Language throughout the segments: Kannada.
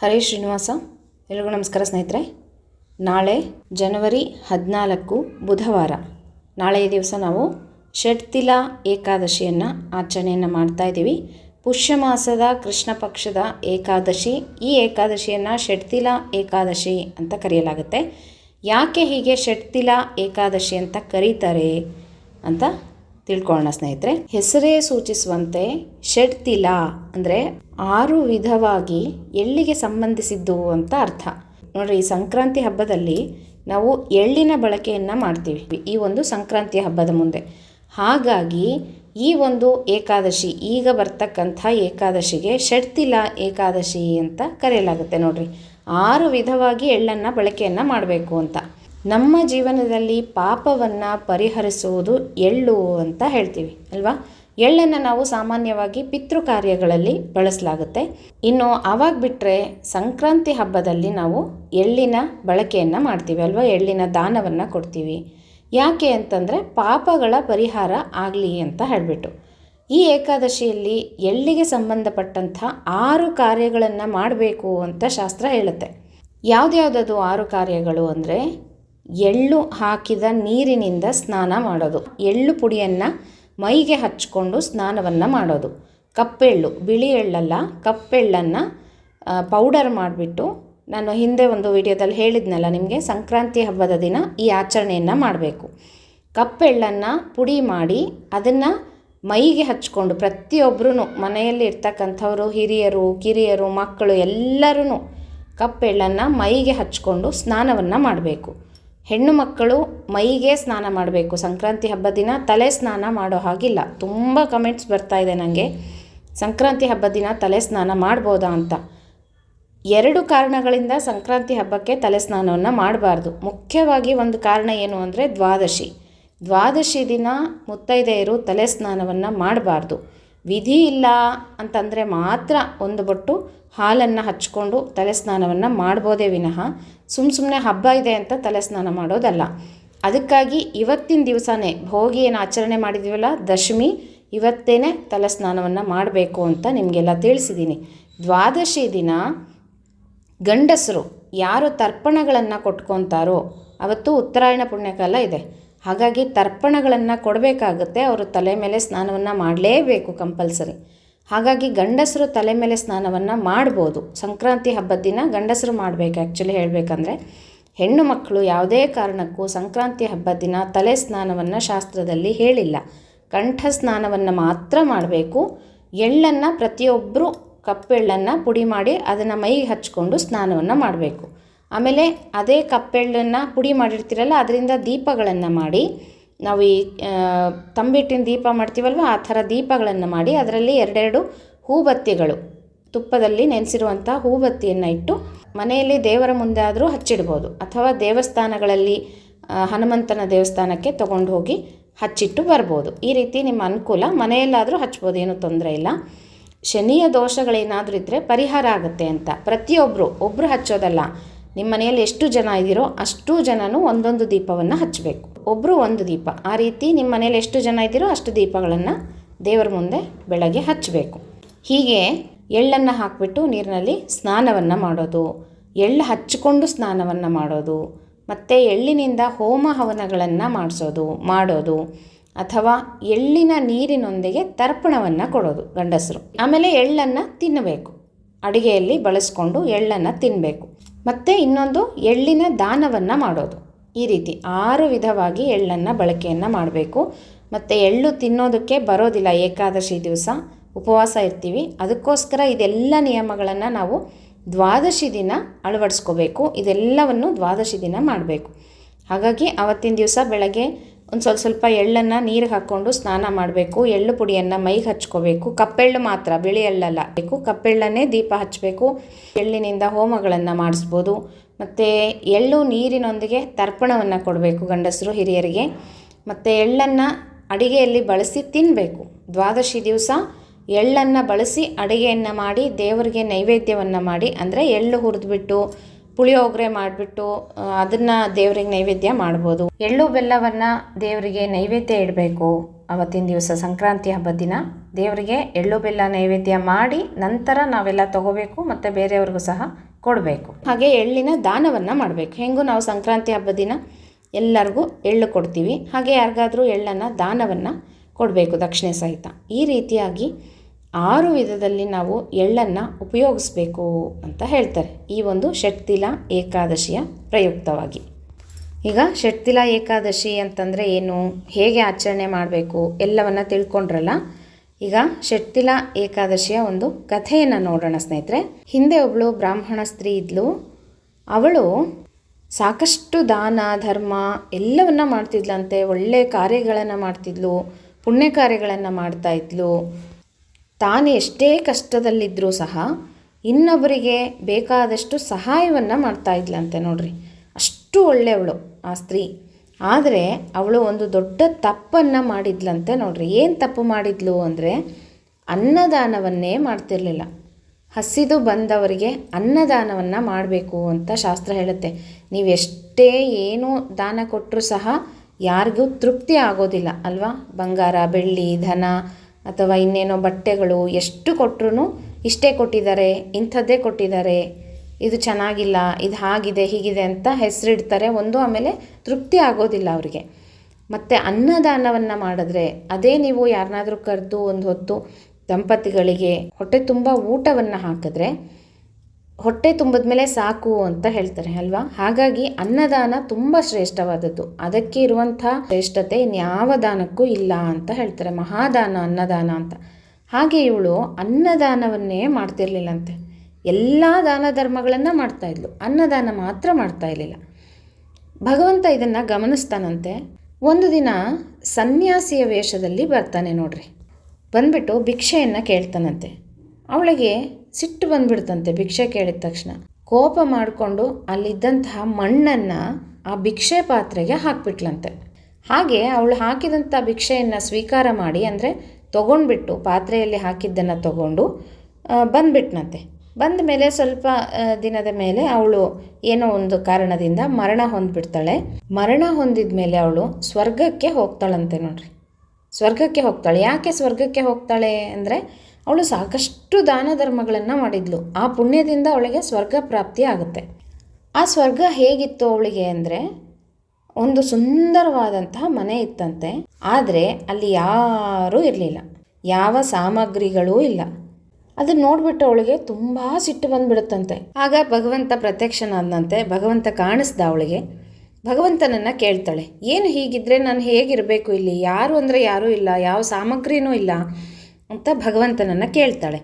ಹರೇ ಶ್ರೀನಿವಾಸ, ಎಲ್ರಿಗೂ ನಮಸ್ಕಾರ ಸ್ನೇಹಿತರೆ. ನಾಳೆ ಜನವರಿ ಹದಿನಾಲ್ಕು ಬುಧವಾರ. ನಾಳೆಯ ದಿವಸ ನಾವು ಷಟ್ತಿಲ ಏಕಾದಶಿಯನ್ನು ಆಚರಣೆಯನ್ನು ಮಾಡ್ತಾ ಇದ್ದೀವಿ. ಪುಷ್ಯ ಮಾಸದ ಕೃಷ್ಣ ಪಕ್ಷದ ಏಕಾದಶಿ, ಈ ಏಕಾದಶಿಯನ್ನು ಷಟ್ತಿಲ ಏಕಾದಶಿ ಅಂತ ಕರೆಯಲಾಗುತ್ತೆ. ಯಾಕೆ ಹೀಗೆ ಷಟ್ತಿಲ ಏಕಾದಶಿ ಅಂತ ಕರೀತಾರೆ ಅಂತ ತಿಳ್ಕೊಳ್ಳೋಣ ಸ್ನೇಹಿತರೆ. ಹೆಸರೇ ಸೂಚಿಸುವಂತೆ ಷಡ್ತಿಲ ಅಂದರೆ ಆರು ವಿಧವಾಗಿ ಎಳ್ಳಿಗೆ ಸಂಬಂಧಿಸಿದ್ದು ಅಂತ ಅರ್ಥ. ನೋಡ್ರಿ, ಈ ಸಂಕ್ರಾಂತಿ ಹಬ್ಬದಲ್ಲಿ ನಾವು ಎಳ್ಳಿನ ಬಳಕೆಯನ್ನು ಮಾಡ್ತೀವಿ. ಈ ಒಂದು ಸಂಕ್ರಾಂತಿ ಹಬ್ಬದ ಮುಂದೆ. ಹಾಗಾಗಿ ಈ ಒಂದು ಏಕಾದಶಿ, ಈಗ ಬರ್ತಕ್ಕಂಥ ಏಕಾದಶಿಗೆ ಷಡ್ತಿಲ ಏಕಾದಶಿ ಅಂತ ಕರೆಯಲಾಗುತ್ತೆ ನೋಡ್ರಿ. ಆರು ವಿಧವಾಗಿ ಎಳ್ಳನ್ನು ಬಳಕೆಯನ್ನು ಮಾಡಬೇಕು ಅಂತ. ನಮ್ಮ ಜೀವನದಲ್ಲಿ ಪಾಪವನ್ನು ಪರಿಹರಿಸುವುದು ಎಳ್ಳು ಅಂತ ಹೇಳ್ತೀವಿ, ಅಲ್ವಾ? ಎಳ್ಳನ್ನು ನಾವು ಸಾಮಾನ್ಯವಾಗಿ ಪಿತೃ ಕಾರ್ಯಗಳಲ್ಲಿ ಬಳಸಲಾಗುತ್ತೆ. ಇನ್ನು ಆವಾಗ ಬಿಟ್ಟರೆ ಸಂಕ್ರಾಂತಿ ಹಬ್ಬದಲ್ಲಿ ನಾವು ಎಳ್ಳಿನ ಬಳಕೆಯನ್ನು ಮಾಡ್ತೀವಿ, ಅಲ್ವಾ? ಎಳ್ಳಿನ ದಾನವನ್ನು ಕೊಡ್ತೀವಿ. ಯಾಕೆ ಅಂತಂದರೆ ಪಾಪಗಳ ಪರಿಹಾರ ಆಗಲಿ ಅಂತ ಹೇಳಿಬಿಟ್ಟು. ಈ ಏಕಾದಶಿಯಲ್ಲಿ ಎಳ್ಳಿಗೆ ಸಂಬಂಧಪಟ್ಟಂಥ ಆರು ಕಾರ್ಯಗಳನ್ನು ಮಾಡಬೇಕು ಅಂತ ಶಾಸ್ತ್ರ ಹೇಳುತ್ತೆ. ಯಾವುದ್ಯಾವುದದು ಆರು ಕಾರ್ಯಗಳು ಅಂದರೆ ಎಳ್ಳು ಹಾಕಿದ ನೀರಿನಿಂದ ಸ್ನಾನ ಮಾಡೋದು. ಎಳ್ಳು ಪುಡಿಯನ್ನು ಮೈಗೆ ಹಚ್ಕೊಂಡು ಸ್ನಾನವನ್ನು ಮಾಡೋದು. ಕಪ್ಪೆಳ್ಳು, ಬಿಳಿ ಎಳ್ಳಲ್ಲ, ಕಪ್ಪೆಳ್ಳನ್ನು ಪೌಡರ್ ಮಾಡಿಬಿಟ್ಟು ನಾನು ಹಿಂದೆ ಒಂದು ವಿಡಿಯೋದಲ್ಲಿ ಹೇಳಿದ್ನಲ್ಲ ನಿಮಗೆ, ಸಂಕ್ರಾಂತಿ ಹಬ್ಬದ ದಿನ ಈ ಆಚರಣೆಯನ್ನು ಮಾಡಬೇಕು. ಕಪ್ಪೆಳ್ಳನ್ನು ಪುಡಿ ಮಾಡಿ ಅದನ್ನು ಮೈಗೆ ಹಚ್ಕೊಂಡು ಪ್ರತಿಯೊಬ್ಬರೂ ಮನೆಯಲ್ಲಿ ಇರ್ತಕ್ಕಂಥವರು, ಹಿರಿಯರು, ಕಿರಿಯರು, ಮಕ್ಕಳು ಎಲ್ಲರೂ ಕಪ್ಪೆಳ್ಳನ್ನು ಮೈಗೆ ಹಚ್ಕೊಂಡು ಸ್ನಾನವನ್ನು ಮಾಡಬೇಕು. ಹೆಣ್ಣು ಮಕ್ಕಳು ಮೈಗೆ ಸ್ನಾನ ಮಾಡಬೇಕು. ಸಂಕ್ರಾಂತಿ ಹಬ್ಬದ ದಿನ ತಲೆ ಸ್ನಾನ ಮಾಡೋ ಹಾಗಿಲ್ಲ. ತುಂಬ ಕಮೆಂಟ್ಸ್ ಬರ್ತಾ ಇದೆ ನನಗೆ ಸಂಕ್ರಾಂತಿ ಹಬ್ಬದ ದಿನ ತಲೆ ಸ್ನಾನ ಮಾಡ್ಬೋದಾ ಅಂತ. ಎರಡು ಕಾರಣಗಳಿಂದ ಸಂಕ್ರಾಂತಿ ಹಬ್ಬಕ್ಕೆ ತಲೆ ಸ್ನಾನವನ್ನು ಮಾಡಬಾರ್ದು. ಮುಖ್ಯವಾಗಿ ಒಂದು ಕಾರಣ ಏನು ಅಂದರೆ ದ್ವಾದಶಿ. ದ್ವಾದಶಿ ದಿನ ಮುತ್ತೈದೆಯರು ತಲೆ ಸ್ನಾನವನ್ನು ಮಾಡಬಾರ್ದು. ವಿಧಿ ಇಲ್ಲ ಅಂತಂದರೆ ಮಾತ್ರ ಒಂದು ಬೊಟ್ಟು ಹಾಲನ್ನು ಹಚ್ಕೊಂಡು ತಲೆ ಸ್ನಾನವನ್ನು ಮಾಡ್ಬೋದೇ ವಿನಃ ಸುಮ್ಮ ಸುಮ್ಮನೆ ಹಬ್ಬ ಇದೆ ಅಂತ ತಲೆ ಸ್ನಾನ ಮಾಡೋದಲ್ಲ. ಅದಕ್ಕಾಗಿ ಇವತ್ತಿನ ದಿವಸನೇ ಭೋಗಿ ಏನು ಆಚರಣೆ ಮಾಡಿದ್ದೀವಲ್ಲ ದಶಮಿ, ಇವತ್ತೇನೆ ತಲೆ ಸ್ನಾನವನ್ನು ಮಾಡಬೇಕು ಅಂತ ನಿಮಗೆಲ್ಲ ತಿಳಿಸಿದ್ದೀನಿ ದ್ವಾದಶಿ ದಿನ ಗಂಡಸರು ಯಾರು ತರ್ಪಣಗಳನ್ನು ಕೊಟ್ಕೊತಾರೋ, ಅವತ್ತು ಉತ್ತರಾಯಣ ಪುಣ್ಯಕಾಲ ಇದೆ. ಹಾಗಾಗಿ ತರ್ಪಣಗಳನ್ನು ಕೊಡಬೇಕಾಗುತ್ತೆ. ಅವರು ತಲೆ ಮೇಲೆ ಸ್ನಾನವನ್ನು ಮಾಡಲೇಬೇಕು ಕಂಪಲ್ಸರಿ. ಹಾಗಾಗಿ ಗಂಡಸರು ತಲೆ ಮೇಲೆ ಸ್ನಾನವನ್ನು ಮಾಡ್ಬೋದು. ಸಂಕ್ರಾಂತಿ ಹಬ್ಬದ ದಿನ ಗಂಡಸರು ಮಾಡಬೇಕು ಆ್ಯಕ್ಚುಲಿ ಹೇಳಬೇಕಂದ್ರೆ. ಹೆಣ್ಣು ಮಕ್ಕಳು ಯಾವುದೇ ಕಾರಣಕ್ಕೂ ಸಂಕ್ರಾಂತಿ ಹಬ್ಬದ ದಿನ ತಲೆ ಸ್ನಾನವನ್ನು ಶಾಸ್ತ್ರದಲ್ಲಿ ಹೇಳಿಲ್ಲ. ಕಂಠ ಸ್ನಾನವನ್ನು ಮಾತ್ರ ಮಾಡಬೇಕು. ಎಳ್ಳನ್ನು ಪ್ರತಿಯೊಬ್ಬರು ಕಪ್ಪೆಳ್ಳನ್ನು ಪುಡಿ ಮಾಡಿ ಅದನ್ನು ಮೈಗೆ ಹಚ್ಕೊಂಡು ಸ್ನಾನವನ್ನು ಮಾಡಬೇಕು. ಆಮೇಲೆ ಅದೇ ಕಪ್ಪೆಳ್ಳನ್ನು ಪುಡಿ ಮಾಡಿರ್ತೀರಲ್ಲ, ಅದರಿಂದ ದೀಪಗಳನ್ನು ಮಾಡಿ, ನಾವು ಈ ತಂಬಿಟ್ಟಿನ ದೀಪ ಮಾಡ್ತೀವಲ್ವ, ಆ ಥರ ದೀಪಗಳನ್ನು ಮಾಡಿ, ಅದರಲ್ಲಿ ಎರಡೆರಡು ಹೂಬತ್ತಿಗಳು, ತುಪ್ಪದಲ್ಲಿ ನೆನೆಸಿರುವಂಥ ಹೂಬತ್ತಿಯನ್ನು ಇಟ್ಟು ಮನೆಯಲ್ಲಿ ದೇವರ ಮುಂದೆ ಆದರೂ ಹಚ್ಚಿಡ್ಬೋದು. ಅಥವಾ ದೇವಸ್ಥಾನಗಳಲ್ಲಿ ಹನುಮಂತನ ದೇವಸ್ಥಾನಕ್ಕೆ ತಗೊಂಡು ಹೋಗಿ ಹಚ್ಚಿಟ್ಟು ಬರ್ಬೋದು. ಈ ರೀತಿ ನಿಮ್ಮ ಅನುಕೂಲ, ಮನೆಯಲ್ಲಾದರೂ ಹಚ್ಬೋದು, ಏನೂ ತೊಂದರೆ ಇಲ್ಲ. ಶನಿಯ ದೋಷಗಳೇನಾದರೂ ಇದ್ದರೆ ಪರಿಹಾರ ಆಗುತ್ತೆ ಅಂತ. ಪ್ರತಿಯೊಬ್ಬರು ಒಬ್ಬರು ಹಚ್ಚೋದಲ್ಲ. ನಿಮ್ಮ ಮನೆಯಲ್ಲಿ ಎಷ್ಟು ಜನ ಇದ್ದೀರೋ ಅಷ್ಟು ಜನನೂ ಒಂದೊಂದು ದೀಪವನ್ನು ಹಚ್ಚಬೇಕು. ಒಬ್ಬರು ಒಂದು ದೀಪ. ಆ ರೀತಿ ನಿಮ್ಮ ಮನೆಯಲ್ಲಿ ಎಷ್ಟು ಜನ ಇದ್ದೀರೋ ಅಷ್ಟು ದೀಪಗಳನ್ನು ದೇವರ ಮುಂದೆ ಬೆಳಗ್ಗೆ ಹಚ್ಚಬೇಕು. ಹೀಗೆ ಎಳ್ಳನ್ನು ಹಾಕಿಬಿಟ್ಟು ನೀರಿನಲ್ಲಿ ಸ್ನಾನವನ್ನು ಮಾಡೋದು, ಎಳ್ಳು ಹಚ್ಚಿಕೊಂಡು ಸ್ನಾನವನ್ನು ಮಾಡೋದು, ಮತ್ತು ಎಳ್ಳಿನಿಂದ ಹೋಮ ಹವನಗಳನ್ನು ಮಾಡಿಸೋದು, ಮಾಡೋದು, ಅಥವಾ ಎಳ್ಳಿನ ನೀರಿನೊಂದಿಗೆ ತರ್ಪಣವನ್ನು ಕೊಡೋದು ಗಂಡಸರು. ಆಮೇಲೆ ಎಳ್ಳನ್ನು ತಿನ್ನಬೇಕು. ಅಡುಗೆಯಲ್ಲಿ ಬಳಸ್ಕೊಂಡು ಎಳ್ಳನ್ನು ತಿನ್ನಬೇಕು ಮತ್ತು ಇನ್ನೊಂದು ಎಳ್ಳಿನ ದಾನವನ್ನು ಮಾಡೋದು. ಈ ರೀತಿ ಆರು ವಿಧವಾಗಿ ಎಳ್ಳನ್ನು ಬಳಕೆಯನ್ನು ಮಾಡಬೇಕು. ಮತ್ತು ಎಳ್ಳು ತಿನ್ನೋದಕ್ಕೆ ಬರೋದಿಲ್ಲ ಏಕಾದಶಿ ದಿವಸ. ಉಪವಾಸ ಇರ್ತೀವಿ. ಅದಕ್ಕೋಸ್ಕರ ಇದೆಲ್ಲ ನಿಯಮಗಳನ್ನು ನಾವು ದ್ವಾದಶಿ ದಿನ ಅಳವಡಿಸ್ಕೋಬೇಕು. ಇದೆಲ್ಲವನ್ನು ದ್ವಾದಶಿ ದಿನ ಮಾಡಬೇಕು. ಹಾಗಾಗಿ ಅವತ್ತಿನ ದಿವಸ ಬೆಳಗ್ಗೆ ಒಂದು ಸ್ವಲ್ಪ ಸ್ವಲ್ಪ ಎಳ್ಳನ್ನು ನೀರಿಗೆ ಹಾಕ್ಕೊಂಡು ಸ್ನಾನ ಮಾಡಬೇಕು. ಎಳ್ಳು ಪುಡಿಯನ್ನು ಮೈಗೆ ಹಚ್ಕೋಬೇಕು. ಕಪ್ಪೆಳ್ಳು ಮಾತ್ರ, ಬಿಳಿ ಎಳ್ಳಲ್ಲ. ಬೇಕು. ಕಪ್ಪೆಳ್ಳನ್ನೇ ದೀಪ ಹಚ್ಚಬೇಕು ಎಳ್ಳಿನಿಂದ ಹೋಮಗಳನ್ನು ಮಾಡಿಸ್ಬೋದು. ಮತ್ತು ಎಳ್ಳು ನೀರಿನೊಂದಿಗೆ ತರ್ಪಣವನ್ನು ಕೊಡಬೇಕು ಗಂಡಸರು, ಹಿರಿಯರಿಗೆ. ಮತ್ತು ಎಳ್ಳನ್ನು ಅಡಿಗೆಯಲ್ಲಿ ಬಳಸಿ ತಿನ್ನಬೇಕು ದ್ವಾದಶಿ ದಿವಸ ಎಳ್ಳನ್ನು ಬಳಸಿ ಅಡುಗೆಯನ್ನು ಮಾಡಿ ದೇವರಿಗೆ ನೈವೇದ್ಯವನ್ನು ಮಾಡಿ, ಅಂದರೆ ಎಳ್ಳು ಹುರಿದ್ಬಿಟ್ಟು ಪುಳಿಯೋಗರೆ ಮಾಡಿಬಿಟ್ಟು ಅದನ್ನು ದೇವರಿಗೆ ನೈವೇದ್ಯ ಮಾಡ್ಬೋದು. ಎಳ್ಳು ಬೆಲ್ಲವನ್ನು ದೇವರಿಗೆ ನೈವೇದ್ಯ ಇಡಬೇಕು. ಅವತ್ತಿನ ದಿವಸ ಸಂಕ್ರಾಂತಿ ಹಬ್ಬದ ದಿನ ದೇವರಿಗೆ ಎಳ್ಳು ಬೆಲ್ಲ ನೈವೇದ್ಯ ಮಾಡಿ ನಂತರ ನಾವೆಲ್ಲ ತಗೋಬೇಕು ಮತ್ತು ಬೇರೆಯವ್ರಿಗೂ ಸಹ ಕೊಡಬೇಕು. ಹಾಗೆ ಎಳ್ಳಿನ ದಾನವನ್ನು ಮಾಡಬೇಕು. ಹೆಂಗೂ ನಾವು ಸಂಕ್ರಾಂತಿ ಹಬ್ಬದ ದಿನ ಎಲ್ಲರಿಗೂ ಎಳ್ಳು ಕೊಡ್ತೀವಿ. ಹಾಗೆ ಯಾರಿಗಾದರೂ ಎಳ್ಳನ್ನು ದಾನವನ್ನು ಕೊಡಬೇಕು ದಕ್ಷಿಣೆ ಸಹಿತ. ಈ ರೀತಿಯಾಗಿ ಆರು ವಿಧದಲ್ಲಿ ನಾವು ಎಳ್ಳನ್ನು ಉಪಯೋಗಿಸ್ಬೇಕು ಅಂತ ಹೇಳ್ತಾರೆ. ಈ ಒಂದು ಷಟ್ತಿಲ ಏಕಾದಶಿಯ ಪ್ರಯುಕ್ತವಾಗಿ. ಈಗ ಷಟ್ತಿಲ ಏಕಾದಶಿ ಅಂತಂದರೆ ಏನು? ಹೇಗೆ ಆಚರಣೆ ಮಾಡಬೇಕು? ಎಲ್ಲವನ್ನು ತಿಳ್ಕೊಂಡ್ರಲ್ಲ? ಈಗ ಷಟ್ತಿಲ ಏಕಾದಶಿಯ ಒಂದು ಕಥೆಯನ್ನು ನೋಡೋಣ ಸ್ನೇಹಿತರೆ. ಹಿಂದೆ ಒಬ್ಬಳು ಬ್ರಾಹ್ಮಣ ಸ್ತ್ರೀ ಇದ್ಲು. ಅವಳು ಸಾಕಷ್ಟು ದಾನ, ಧರ್ಮ ಎಲ್ಲವನ್ನ ಮಾಡ್ತಿದ್ಲಂತೆ. ಒಳ್ಳೆಯ ಕಾರ್ಯಗಳನ್ನು ಮಾಡ್ತಿದ್ಲು. ಪುಣ್ಯ ಕಾರ್ಯಗಳನ್ನು ಮಾಡ್ತಾ ಇದ್ಲು. ತಾನು ಎಷ್ಟೇ ಕಷ್ಟದಲ್ಲಿದ್ದರೂ ಸಹ ಇನ್ನೊಬ್ಬರಿಗೆ ಬೇಕಾದಷ್ಟು ಸಹಾಯವನ್ನು ಮಾಡ್ತಾ ಇದ್ಲಂತೆ ನೋಡ್ರಿ. ಅಷ್ಟು ಒಳ್ಳೆಯವಳು ಆ ಸ್ತ್ರೀ. ಆದರೆ ಅವಳು ಒಂದು ದೊಡ್ಡ ತಪ್ಪನ್ನು ಮಾಡಿದ್ಲಂತೆ ನೋಡ್ರಿ. ಏನು ತಪ್ಪು ಮಾಡಿದ್ಲು ಅಂದರೆ ಅನ್ನದಾನವನ್ನೇ ಮಾಡ್ತಿರಲಿಲ್ಲ. ಹಸಿದು ಬಂದವರಿಗೆ ಅನ್ನದಾನವನ್ನು ಮಾಡಬೇಕು ಅಂತ ಶಾಸ್ತ್ರ ಹೇಳುತ್ತೆ. ನೀವು ಎಷ್ಟೇ ಏನು ದಾನ ಕೊಟ್ಟರೂ ಸಹ ಯಾರಿಗೂ ತೃಪ್ತಿ ಆಗೋದಿಲ್ಲ ಅಲ್ವಾ? ಬಂಗಾರ, ಬೆಳ್ಳಿ, ಧನ ಅಥವಾ ಇನ್ನೇನೋ ಬಟ್ಟೆಗಳು ಎಷ್ಟು ಕೊಟ್ಟರು ಇಷ್ಟೇ ಕೊಟ್ಟಿದ್ದಾರೆ, ಇಂಥದ್ದೇ ಕೊಟ್ಟಿದ್ದಾರೆ, ಇದು ಚೆನ್ನಾಗಿಲ್ಲ, ಇದು ಹಾಗಿದೆ, ಹೀಗಿದೆ ಅಂತ ಹೆಸರಿಡ್ತಾರೆ, ಒಂದು ಆಮೇಲೆ ತೃಪ್ತಿ ಆಗೋದಿಲ್ಲ ಅವರಿಗೆ. ಮತ್ತು ಅನ್ನದಾನವನ್ನು ಮಾಡಿದ್ರೆ ಅದೇ ನೀವು ಯಾರನ್ನಾದರೂ ಕರೆದು ಒಂದು ಹೊತ್ತು ದಂಪತಿಗಳಿಗೆ ಹೊಟ್ಟೆ ತುಂಬ ಊಟವನ್ನು ಹಾಕಿದ್ರೆ ಹೊಟ್ಟೆ ತುಂಬಿದ ಮೇಲೆ ಸಾಕು ಅಂತ ಹೇಳ್ತಾರೆ, ಅಲ್ವಾ? ಹಾಗಾಗಿ ಅನ್ನದಾನ ತುಂಬ ಶ್ರೇಷ್ಠವಾದದ್ದು. ಅದಕ್ಕೆ ಇರುವಂಥ ಶ್ರೇಷ್ಠತೆ ಇನ್ಯಾವ ದಾನಕ್ಕೂ ಇಲ್ಲ ಅಂತ ಹೇಳ್ತಾರೆ. ಮಹಾದಾನ, ಅನ್ನದಾನ ಅಂತ. ಹಾಗೆ ಇವಳು ಅನ್ನದಾನವನ್ನೇ ಮಾಡ್ತಿರ್ಲಿಲ್ಲಂತೆ. ಎಲ್ಲ ದಾನ ಧರ್ಮಗಳನ್ನು ಮಾಡ್ತಾಯಿದ್ಲು ಅನ್ನದಾನ ಮಾತ್ರ ಮಾಡ್ತಾ ಇರಲಿಲ್ಲ. ಭಗವಂತ ಇದನ್ನು ಗಮನಿಸ್ತಾನಂತೆ. ಒಂದು ದಿನ ಸನ್ಯಾಸಿಯ ವೇಷದಲ್ಲಿ ಬರ್ತಾನೆ ನೋಡ್ರಿ. ಬಂದ್ಬಿಟ್ಟು ಭಿಕ್ಷೆಯನ್ನು ಕೇಳ್ತಾನಂತೆ. ಅವಳಿಗೆ ಸಿಟ್ಟು ಬಂದ್ಬಿಡ್ತಂತೆ ಭಿಕ್ಷೆ ಕೇಳಿದ ತಕ್ಷಣ. ಕೋಪ ಮಾಡಿಕೊಂಡು ಅಲ್ಲಿದ್ದಂತಹ ಮಣ್ಣನ್ನು ಆ ಭಿಕ್ಷೆ ಪಾತ್ರೆಗೆ ಹಾಕ್ಬಿಟ್ಲಂತೆ. ಹಾಗೆ ಅವಳು ಹಾಕಿದಂಥ ಭಿಕ್ಷೆಯನ್ನು ಸ್ವೀಕಾರ ಮಾಡಿ ಅಂದರೆ ತೊಗೊಂಡ್ಬಿಟ್ಟು ಪಾತ್ರೆಯಲ್ಲಿ ಹಾಕಿದ್ದನ್ನು ತಗೊಂಡು ಬಂದ್ಬಿಟ್ನಂತೆ. ಬಂದ ಮೇಲೆ ಸ್ವಲ್ಪ ದಿನದ ಮೇಲೆ ಅವಳು ಏನೋ ಒಂದು ಕಾರಣದಿಂದ ಮರಣ ಹೊಂದ್ಬಿಡ್ತಾಳೆ. ಮರಣ ಹೊಂದಿದ ಮೇಲೆ ಅವಳು ಸ್ವರ್ಗಕ್ಕೆ ಹೋಗ್ತಾಳಂತೆ ನೋಡ್ರಿ. ಸ್ವರ್ಗಕ್ಕೆ ಹೋಗ್ತಾಳೆ. ಯಾಕೆ ಸ್ವರ್ಗಕ್ಕೆ ಹೋಗ್ತಾಳೆ ಅಂದರೆ ಅವಳು ಸಾಕಷ್ಟು ದಾನ ಧರ್ಮಗಳನ್ನು ಮಾಡಿದ್ಲು. ಆ ಪುಣ್ಯದಿಂದ ಅವಳಿಗೆ ಸ್ವರ್ಗ ಪ್ರಾಪ್ತಿ ಆಗುತ್ತೆ. ಆ ಸ್ವರ್ಗ ಹೇಗಿತ್ತು ಅವಳಿಗೆ ಅಂದರೆ, ಒಂದು ಸುಂದರವಾದಂತಹ ಮನೆ ಇತ್ತಂತೆ. ಆದರೆ ಅಲ್ಲಿ ಯಾರೂ ಇರಲಿಲ್ಲ. ಯಾವ ಸಾಮಗ್ರಿಗಳೂ ಇಲ್ಲ. ಅದನ್ನ ನೋಡ್ಬಿಟ್ಟು ಅವಳಿಗೆ ತುಂಬ ಸಿಟ್ಟು ಬಂದ್ಬಿಡುತ್ತಂತೆ. ಆಗ ಭಗವಂತ ಪ್ರತ್ಯಕ್ಷನಾದಂತೆ ಭಗವಂತ ಕಾಣಿಸ್ದ ಅವಳಿಗೆ. ಭಗವಂತನನ್ನು ಕೇಳ್ತಾಳೆ, ಏನು ಹೀಗಿದ್ರೆ ನಾನು ಹೇಗಿರಬೇಕು ಇಲ್ಲಿ? ಯಾರು ಅಂದರೆ ಯಾರೂ ಇಲ್ಲ, ಯಾವ ಸಾಮಗ್ರಿನೂ ಇಲ್ಲ. ಅಂತ ಭಗವಂತನನ್ನು ಕೇಳ್ತಾಳೆ.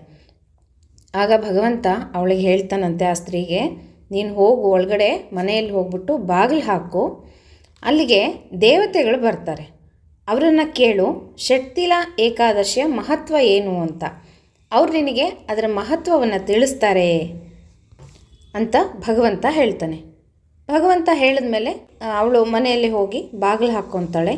ಆಗ ಭಗವಂತ ಅವಳಿಗೆ ಹೇಳ್ತಾನಂತೆ ಆ ಸ್ತ್ರೀಗೆ, ನೀನು ಹೋಗು, ಒಳಗಡೆ ಮನೆಯಲ್ಲಿ ಹೋಗ್ಬಿಟ್ಟು ಬಾಗಿಲು ಹಾಕು. ಅಲ್ಲಿಗೆ ದೇವತೆಗಳು ಬರ್ತಾರೆ. ಅವರನ್ನು ಕೇಳು, ಶಕ್ತಿಲ ಏಕಾದಶಿಯ ಮಹತ್ವ ಏನು ಅಂತ. ಅವ್ರು ನಿನಗೆ ಅದರ ಮಹತ್ವವನ್ನು ತಿಳಿಸ್ತಾರೆ ಅಂತ ಭಗವಂತ ಹೇಳ್ತಾನೆ. ಭಗವಂತ ಹೇಳಿದ್ಮೇಲೆ ಅವಳು ಮನೆಯಲ್ಲಿ ಹೋಗಿ ಬಾಗಿಲು ಹಾಕ್ಕೊತಾಳೆ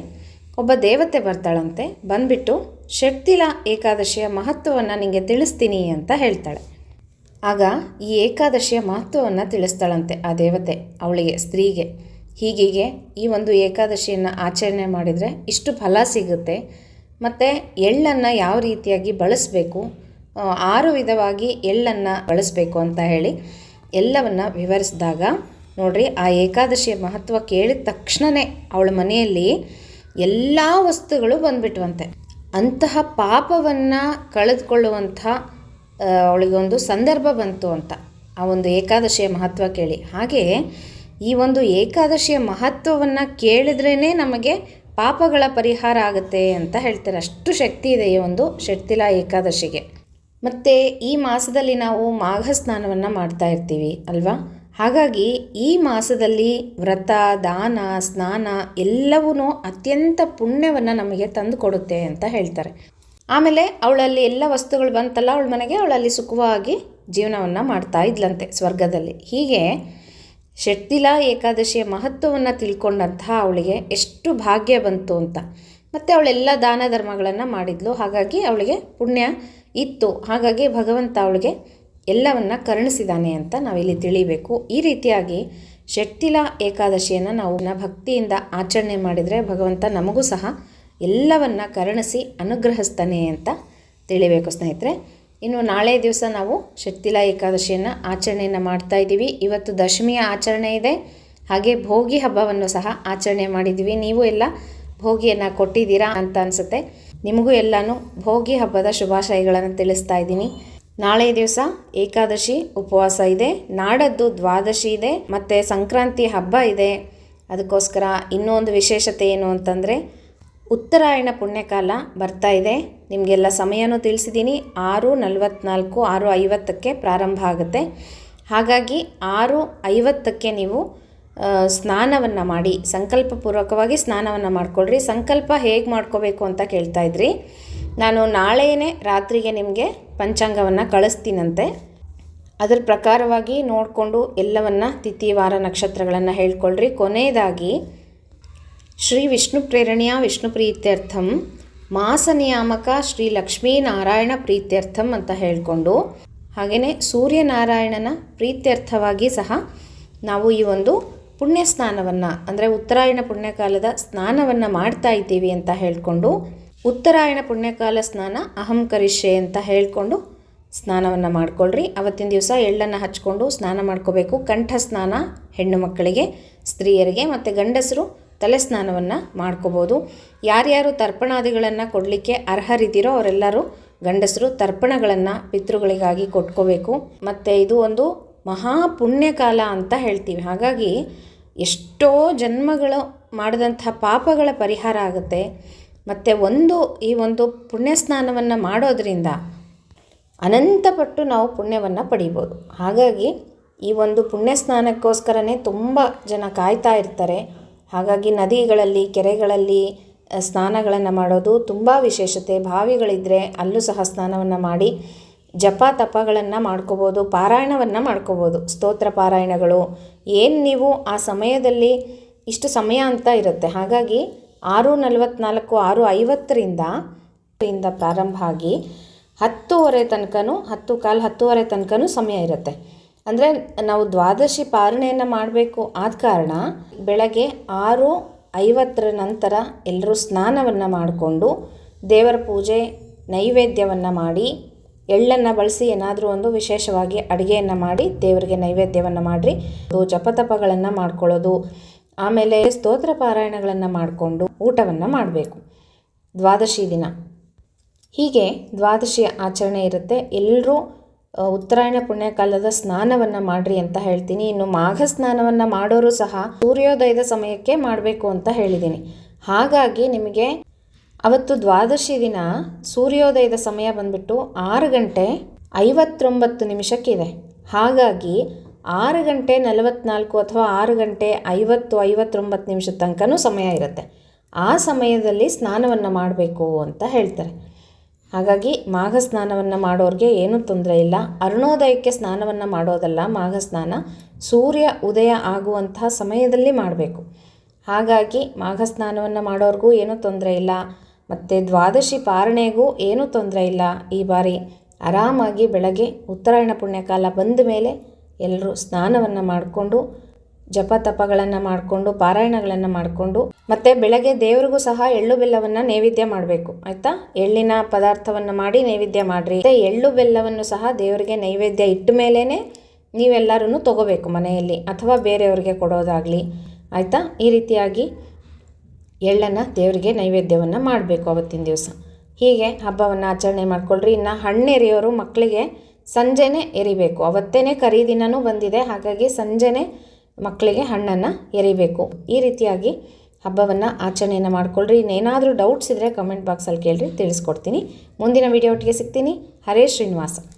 ಒಬ್ಬ ದೇವತೆ ಬರ್ತಾಳಂತೆ. ಬಂದ್ಬಿಟ್ಟು ಷಟ್ತಿಲ ಏಕಾದಶಿಯ ಮಹತ್ವವನ್ನು ನಿಮಗೆ ತಿಳಿಸ್ತೀನಿ ಅಂತ ಹೇಳ್ತಾಳೆ. ಆಗ ಈ ಏಕಾದಶಿಯ ಮಹತ್ವವನ್ನು ತಿಳಿಸ್ತಾಳಂತೆ ಆ ದೇವತೆ, ಅವಳಿಗೆ, ಸ್ತ್ರೀಗೆ. ಹೀಗೀಗೆ ಈ ಒಂದು ಏಕಾದಶಿಯನ್ನು ಆಚರಣೆ ಮಾಡಿದರೆ ಇಷ್ಟು ಫಲ ಸಿಗುತ್ತೆ. ಮತ್ತು ಎಳ್ಳನ್ನು ಯಾವ ರೀತಿಯಾಗಿ ಬಳಸಬೇಕು? ಆರು ವಿಧವಾಗಿ ಎಳ್ಳನ್ನು ಬಳಸಬೇಕು ಅಂತ ಹೇಳಿ ಎಲ್ಲವನ್ನು ವಿವರಿಸಿದಾಗ ನೋಡಿರಿ ಆ ಏಕಾದಶಿಯ ಮಹತ್ವ ಕೇಳಿದ ತಕ್ಷಣವೇ ಅವಳ ಮನೆಯಲ್ಲಿ ಎಲ್ಲ ವಸ್ತುಗಳು ಬಂದ್ಬಿಟ್ವಂತೆ. ಅಂತಹ ಪಾಪವನ್ನು ಕಳೆದುಕೊಳ್ಳುವಂಥ ಅವಳಿಗೊಂದು ಸಂದರ್ಭ ಬಂತು ಅಂತ. ಆ ಒಂದು ಏಕಾದಶಿಯ ಮಹತ್ವ ಕೇಳಿ. ಹಾಗೆ ಈ ಒಂದು ಏಕಾದಶಿಯ ಮಹತ್ವವನ್ನು ಕೇಳಿದ್ರೇ ನಮಗೆ ಪಾಪಗಳ ಪರಿಹಾರ ಆಗುತ್ತೆ ಅಂತ ಹೇಳ್ತಾರೆ. ಅಷ್ಟು ಶಕ್ತಿ ಇದೆ ಈ ಒಂದು ಷಟ್ತಿಲ ಏಕಾದಶಿಗೆ. ಮತ್ತು ಈ ಮಾಸದಲ್ಲಿ ನಾವು ಮಾಘ ಸ್ನಾನವನ್ನು ಮಾಡ್ತಾ ಇರ್ತೀವಿ, ಅಲ್ವಾ? ಹಾಗಾಗಿ ಈ ಮಾಸದಲ್ಲಿ ವ್ರತ, ದಾನ, ಸ್ನಾನ ಎಲ್ಲವೂ ಅತ್ಯಂತ ಪುಣ್ಯವನ್ನು ನಮಗೆ ತಂದು ಕೊಡುತ್ತೆ ಅಂತ ಹೇಳ್ತಾರೆ. ಆಮೇಲೆ ಅವಳಲ್ಲಿ ಎಲ್ಲ ವಸ್ತುಗಳು ಬಂತಲ್ಲ, ಅವಳ ಮನೆಗೆ ಅವಳಲ್ಲಿ ಸುಖವಾಗಿ ಜೀವನವನ್ನು ಮಾಡ್ತಾ ಇದ್ಲಂತೆ ಸ್ವರ್ಗದಲ್ಲಿ. ಹೀಗೆ ಷಟ್ತಿಲ ಏಕಾದಶಿಯ ಮಹತ್ವವನ್ನು ತಿಳ್ಕೊಂಡಂತಹ ಅವಳಿಗೆ ಎಷ್ಟು ಭಾಗ್ಯ ಬಂತು ಅಂತ. ಮತ್ತು ಅವಳೆಲ್ಲ ದಾನ ಧರ್ಮಗಳನ್ನು ಮಾಡಿದ್ಲು, ಹಾಗಾಗಿ ಅವಳಿಗೆ ಪುಣ್ಯ ಇತ್ತು. ಹಾಗಾಗಿ ಭಗವಂತ ಅವಳಿಗೆ ಎಲ್ಲವನ್ನ ಕರುಣಿಸಿದ್ದಾನೆ ಅಂತ ನಾವಿಲ್ಲಿ ತಿಳಿಬೇಕು. ಈ ರೀತಿಯಾಗಿ ಷಟ್ತಿಲ ಏಕಾದಶಿಯನ್ನು ನಾವು ಭಕ್ತಿಯಿಂದ ಆಚರಣೆ ಮಾಡಿದರೆ ಭಗವಂತ ನಮಗೂ ಸಹ ಎಲ್ಲವನ್ನು ಕರುಣಿಸಿ ಅನುಗ್ರಹಿಸ್ತಾನೆ ಅಂತ ತಿಳಿಬೇಕು ಸ್ನೇಹಿತರೆ. ಇನ್ನು ನಾಳೆ ದಿವಸ ನಾವು ಶಕ್ತಿಲಾ ಏಕಾದಶಿಯನ್ನು ಆಚರಣೆಯನ್ನು ಮಾಡ್ತಾ ಇದ್ದೀವಿ. ಇವತ್ತು ದಶಮಿಯ ಆಚರಣೆ ಇದೆ. ಹಾಗೆ ಭೋಗಿ ಹಬ್ಬವನ್ನು ಸಹ ಆಚರಣೆ ಮಾಡಿದ್ದೀವಿ. ನೀವು ಎಲ್ಲ ಭೋಗಿಯನ್ನು ಕೊಟ್ಟಿದ್ದೀರಾ ಅಂತ ಅನಿಸುತ್ತೆ. ನಿಮಗೂ ಎಲ್ಲನೂ ಭೋಗಿ ಹಬ್ಬದ ಶುಭಾಶಯಗಳನ್ನು ತಿಳಿಸ್ತಾ ಇದ್ದೀನಿ. ನಾಳೆ ದಿವಸ ಏಕಾದಶಿ ಉಪವಾಸ ಇದೆ. ನಾಡದ್ದು ದ್ವಾದಶಿ ಇದೆ. ಮತ್ತು ಸಂಕ್ರಾಂತಿ ಹಬ್ಬ ಇದೆ. ಅದಕ್ಕೋಸ್ಕರ ಇನ್ನೊಂದು ವಿಶೇಷತೆ ಏನು ಅಂತಂದರೆ ಉತ್ತರಾಯಣ ಪುಣ್ಯಕಾಲ ಬರ್ತಾ ಇದೆ. ನಿಮಗೆಲ್ಲ ಸಮಯನೂ ತಿಳಿಸಿದ್ದೀನಿ ಆರು ನಲವತ್ನಾಲ್ಕು, ಆರು ಐವತ್ತಕ್ಕೆ ಪ್ರಾರಂಭ ಆಗುತ್ತೆ. ಹಾಗಾಗಿ ಆರು ಐವತ್ತಕ್ಕೆ ನೀವು ಸ್ನಾನವನ್ನು ಮಾಡಿ. ಸಂಕಲ್ಪಪೂರ್ವಕವಾಗಿ ಸ್ನಾನವನ್ನು ಮಾಡಿಕೊಳ್ಳ್ರಿ ಸಂಕಲ್ಪ ಹೇಗೆ ಮಾಡ್ಕೋಬೇಕು ಅಂತ ಕೇಳ್ತಾ ಇದ್ರಿ. ನಾನು ನಾಳೆಯೇ ರಾತ್ರಿಗೆ ನಿಮಗೆ ಪಂಚಾಂಗವನ್ನು ಕಳಿಸ್ತೀನಂತೆ. ಅದರ ಪ್ರಕಾರವಾಗಿ ನೋಡಿಕೊಂಡು ಎಲ್ಲವನ್ನ ತಿಥಿ ವಾರ ನಕ್ಷತ್ರಗಳನ್ನು ಹೇಳ್ಕೊಳ್ರಿ. ಕೊನೆಯದಾಗಿ, ಶ್ರೀ ವಿಷ್ಣು ಪ್ರೇರಣೆಯ ವಿಷ್ಣು ಪ್ರೀತ್ಯರ್ಥಂ, ಮಾಸ ನಿಯಾಮಕ ಶ್ರೀ ಲಕ್ಷ್ಮೀನಾರಾಯಣ ಪ್ರೀತ್ಯರ್ಥಂ ಅಂತ ಹೇಳಿಕೊಂಡು ಹಾಗೆಯೇ ಸೂರ್ಯನಾರಾಯಣನ ಪ್ರೀತ್ಯರ್ಥವಾಗಿ ಸಹ ನಾವು ಈ ಒಂದು ಪುಣ್ಯ ಸ್ನಾನವನ್ನು ಅಂದರೆ ಉತ್ತರಾಯಣ ಪುಣ್ಯಕಾಲದ ಸ್ನಾನವನ್ನು ಮಾಡ್ತಾ ಇದ್ದೀವಿ ಅಂತ ಹೇಳಿಕೊಂಡು ಉತ್ತರಾಯಣ ಪುಣ್ಯಕಾಲ ಸ್ನಾನ ಅಹಂ ಕರಿಷೆ ಅಂತ ಹೇಳಿಕೊಂಡು ಸ್ನಾನವನ್ನು ಮಾಡ್ಕೊಳ್ರಿ. ಅವತ್ತಿನ ದಿವಸ ಎಳ್ಳನ್ನು ಹಚ್ಕೊಂಡು ಸ್ನಾನ ಮಾಡ್ಕೋಬೇಕು. ಕಂಠ ಸ್ನಾನ ಹೆಣ್ಣು ಮಕ್ಕಳಿಗೆ, ಸ್ತ್ರೀಯರಿಗೆ ಮತ್ತು ಗಂಡಸರು ತಲೆ ಸ್ನಾನವನ್ನು ಮಾಡ್ಕೋಬೋದು. ಯಾರ್ಯಾರು ತರ್ಪಣಾದಿಗಳನ್ನು ಕೊಡಲಿಕ್ಕೆ ಅರ್ಹರಿದ್ದೀರೋ ಅವರೆಲ್ಲರೂ ಗಂಡಸರು ತರ್ಪಣಗಳನ್ನು ಪಿತೃಗಳಿಗಾಗಿ ಕೊಟ್ಕೋಬೇಕು. ಮತ್ತು ಇದು ಒಂದು ಮಹಾ ಪುಣ್ಯಕಾಲ ಅಂತ ಹೇಳ್ತೀವಿ. ಹಾಗಾಗಿ ಎಷ್ಟೋ ಜನ್ಮಗಳು ಮಾಡಿದಂಥ ಪಾಪಗಳ ಪರಿಹಾರ ಆಗುತ್ತೆ. ಮತ್ತು ಒಂದು, ಈ ಒಂದು ಪುಣ್ಯ ಸ್ನಾನವನ್ನು ಮಾಡೋದರಿಂದ ಅನಂತಪಟ್ಟು ನಾವು ಪುಣ್ಯವನ್ನು ಪಡಿಬೋದು. ಹಾಗಾಗಿ ಈ ಒಂದು ಪುಣ್ಯ ಸ್ನಾನಕ್ಕೋಸ್ಕರನೇ ತುಂಬ ಜನ ಕಾಯ್ತಾ ಇರ್ತಾರೆ. ಹಾಗಾಗಿ ನದಿಗಳಲ್ಲಿ, ಕೆರೆಗಳಲ್ಲಿ ಸ್ನಾನಗಳನ್ನು ಮಾಡೋದು ತುಂಬ ವಿಶೇಷತೆ. ಬಾವಿಗಳಿದ್ದರೆ ಅಲ್ಲೂ ಸಹ ಸ್ನಾನವನ್ನು ಮಾಡಿ, ಜಪ ತಪಗಳನ್ನು ಮಾಡ್ಕೋಬೋದು, ಪಾರಾಯಣವನ್ನು ಮಾಡ್ಕೋಬೋದು. ಸ್ತೋತ್ರ ಪಾರಾಯಣಗಳು. ಏನು ನೀವು ಆ ಸಮಯದಲ್ಲಿ ಇಷ್ಟು ಸಮಯ ಅಂತ ಇರುತ್ತೆ. ಹಾಗಾಗಿ ಆರು ನಲವತ್ತ್ನಾಲ್ಕು ಆರು ಐವತ್ತರಿಂದ ಇಂದ ಪ್ರಾರಂಭ ಆಗಿ ಹತ್ತುವರೆ ತನಕನೂ, ಹತ್ತು ಕಾಲು ಹತ್ತುವರೆ ತನಕನೂ ಸಮಯ ಇರುತ್ತೆ. ಅಂದರೆ ನಾವು ದ್ವಾದಶಿ ಪಾರಣೆಯನ್ನು ಮಾಡಬೇಕು ಆದ ಕಾರಣ ಬೆಳಗ್ಗೆ ಆರು ಐವತ್ತರ ನಂತರ ಎಲ್ಲರೂ ಸ್ನಾನವನ್ನು ಮಾಡಿಕೊಂಡು ದೇವರ ಪೂಜೆ, ನೈವೇದ್ಯವನ್ನು ಮಾಡಿ, ಎಳ್ಳನ್ನು ಬಳಸಿ ಏನಾದರೂ ಒಂದು ವಿಶೇಷವಾಗಿ ಅಡುಗೆಯನ್ನು ಮಾಡಿ ದೇವರಿಗೆ ನೈವೇದ್ಯವನ್ನು ಮಾಡಿರಿ. ಜಪತಪಗಳನ್ನು ಮಾಡ್ಕೊಳ್ಳೋದು ಆಮೇಲೆ ಸ್ತೋತ್ರ ಪಾರಾಯಣಗಳನ್ನು ಮಾಡಿಕೊಂಡು ಊಟವನ್ನು ಮಾಡಬೇಕು. ದ್ವಾದಶಿ ದಿನ. ಹೀಗೆ ದ್ವಾದಶಿ ಆಚರಣೆ ಇರುತ್ತೆ. ಎಲ್ಲರೂ ಉತ್ತರಾಯಣ ಪುಣ್ಯಕಾಲದ ಸ್ನಾನವನ್ನು ಮಾಡಿರಿ ಅಂತ ಹೇಳ್ತೀನಿ. ಇನ್ನು ಮಾಘ ಸ್ನಾನವನ್ನು ಮಾಡೋರು ಸಹ ಸೂರ್ಯೋದಯದ ಸಮಯಕ್ಕೆ ಮಾಡಬೇಕು ಅಂತ ಹೇಳಿದ್ದೀನಿ. ಹಾಗಾಗಿ ನಿಮಗೆ ಅವತ್ತು ದ್ವಾದಶಿ ದಿನ ಸೂರ್ಯೋದಯದ ಸಮಯ ಬಂದ್ಬಿಟ್ಟು ಆರು ಗಂಟೆ ಐವತ್ತೊಂಬತ್ತು ನಿಮಿಷಕ್ಕಿದೆ. ಹಾಗಾಗಿ ಆರು ಗಂಟೆ ನಲವತ್ನಾಲ್ಕು ಅಥವಾ ಆರು ಗಂಟೆ ಐವತ್ತು, ಐವತ್ತೊಂಬತ್ತು ನಿಮಿಷದ ತನಕನೂ ಸಮಯ ಇರುತ್ತೆ. ಆ ಸಮಯದಲ್ಲಿ ಸ್ನಾನವನ್ನು ಮಾಡಬೇಕು ಅಂತ ಹೇಳ್ತಾರೆ. ಹಾಗಾಗಿ ಮಾಘ ಸ್ನಾನವನ್ನು ಮಾಡೋರಿಗೆ ಏನೂ ತೊಂದರೆ ಇಲ್ಲ. ಅರುಣೋದಯಕ್ಕೆ ಸ್ನಾನವನ್ನು ಮಾಡೋದಲ್ಲ. ಮಾಘ ಸ್ನಾನ ಸೂರ್ಯ ಉದಯ ಆಗುವಂತಹ ಸಮಯದಲ್ಲಿ ಮಾಡಬೇಕು. ಹಾಗಾಗಿ ಮಾಘ ಸ್ನಾನವನ್ನು ಮಾಡೋರಿಗೂ ಏನೂ ತೊಂದರೆ ಇಲ್ಲ. ಮತ್ತು ದ್ವಾದಶಿ ಪಾರಣೆಗೂ ಏನೂ ತೊಂದರೆ ಇಲ್ಲ. ಈ ಬಾರಿ ಆರಾಮಾಗಿ ಬೆಳಗ್ಗೆ ಉತ್ತರಾಯಣ ಪುಣ್ಯಕಾಲ ಬಂದ ಮೇಲೆ ಎಲ್ಲರೂ ಸ್ನಾನವನ್ನು ಮಾಡಿಕೊಂಡು ಜಪ ತಪಗಳನ್ನು ಮಾಡಿಕೊಂಡು, ಪಾರಾಯಣಗಳನ್ನು ಮಾಡಿಕೊಂಡು, ಮತ್ತು ಬೆಳಗ್ಗೆ ದೇವರಿಗೂ ಸಹ ಎಳ್ಳು ಬೆಲ್ಲವನ್ನು ನೈವೇದ್ಯ ಮಾಡಬೇಕು. ಆಯಿತಾ? ಎಳ್ಳಿನ ಪದಾರ್ಥವನ್ನು ಮಾಡಿ ನೈವೇದ್ಯ ಮಾಡಿರಿ. ಮತ್ತು ಎಳ್ಳು ಬೆಲ್ಲವನ್ನು ಸಹ ದೇವರಿಗೆ ನೈವೇದ್ಯ ಇಟ್ಟ ಮೇಲೇ ನೀವೆಲ್ಲರೂ ತಗೋಬೇಕು ಮನೆಯಲ್ಲಿ, ಅಥವಾ ಬೇರೆಯವ್ರಿಗೆ ಕೊಡೋದಾಗಲಿ. ಆಯಿತಾ? ಈ ರೀತಿಯಾಗಿ ಎಳ್ಳನ್ನು ದೇವರಿಗೆ ನೈವೇದ್ಯವನ್ನು ಮಾಡಬೇಕು ಅವತ್ತಿನ ದಿವಸ. ಹೀಗೆ ಹಬ್ಬವನ್ನು ಆಚರಣೆ ಮಾಡಿಕೊಳ್ಳ್ರಿ ಇನ್ನು ಹಣ್ಣೆರೆಯೋರು ಮಕ್ಕಳಿಗೆ ಸಂಜೆನೇ ಎರಿಬೇಕು. ಅವತ್ತೇ ಖರೀದಿನೂ ಬಂದಿದೆ. ಹಾಗಾಗಿ ಸಂಜೆನೇ ಮಕ್ಕಳಿಗೆ ಹಣ್ಣನ್ನು ಎರಿಬೇಕು. ಈ ರೀತಿಯಾಗಿ ಹಬ್ಬವನ್ನು ಆಚರಣೆಯನ್ನು ಮಾಡ್ಕೊಳ್ರಿ. ಇನ್ನೇನಾದರೂ ಡೌಟ್ಸ್ ಇದ್ದರೆ ಕಮೆಂಟ್ ಬಾಕ್ಸಲ್ಲಿ ಕೇಳಿರಿ, ತಿಳಿಸ್ಕೊಡ್ತೀನಿ. ಮುಂದಿನ ವಿಡಿಯೋ ಒಟ್ಟಿಗೆ ಸಿಗ್ತೀನಿ. ಹರೇ ಶ್ರೀನಿವಾಸ.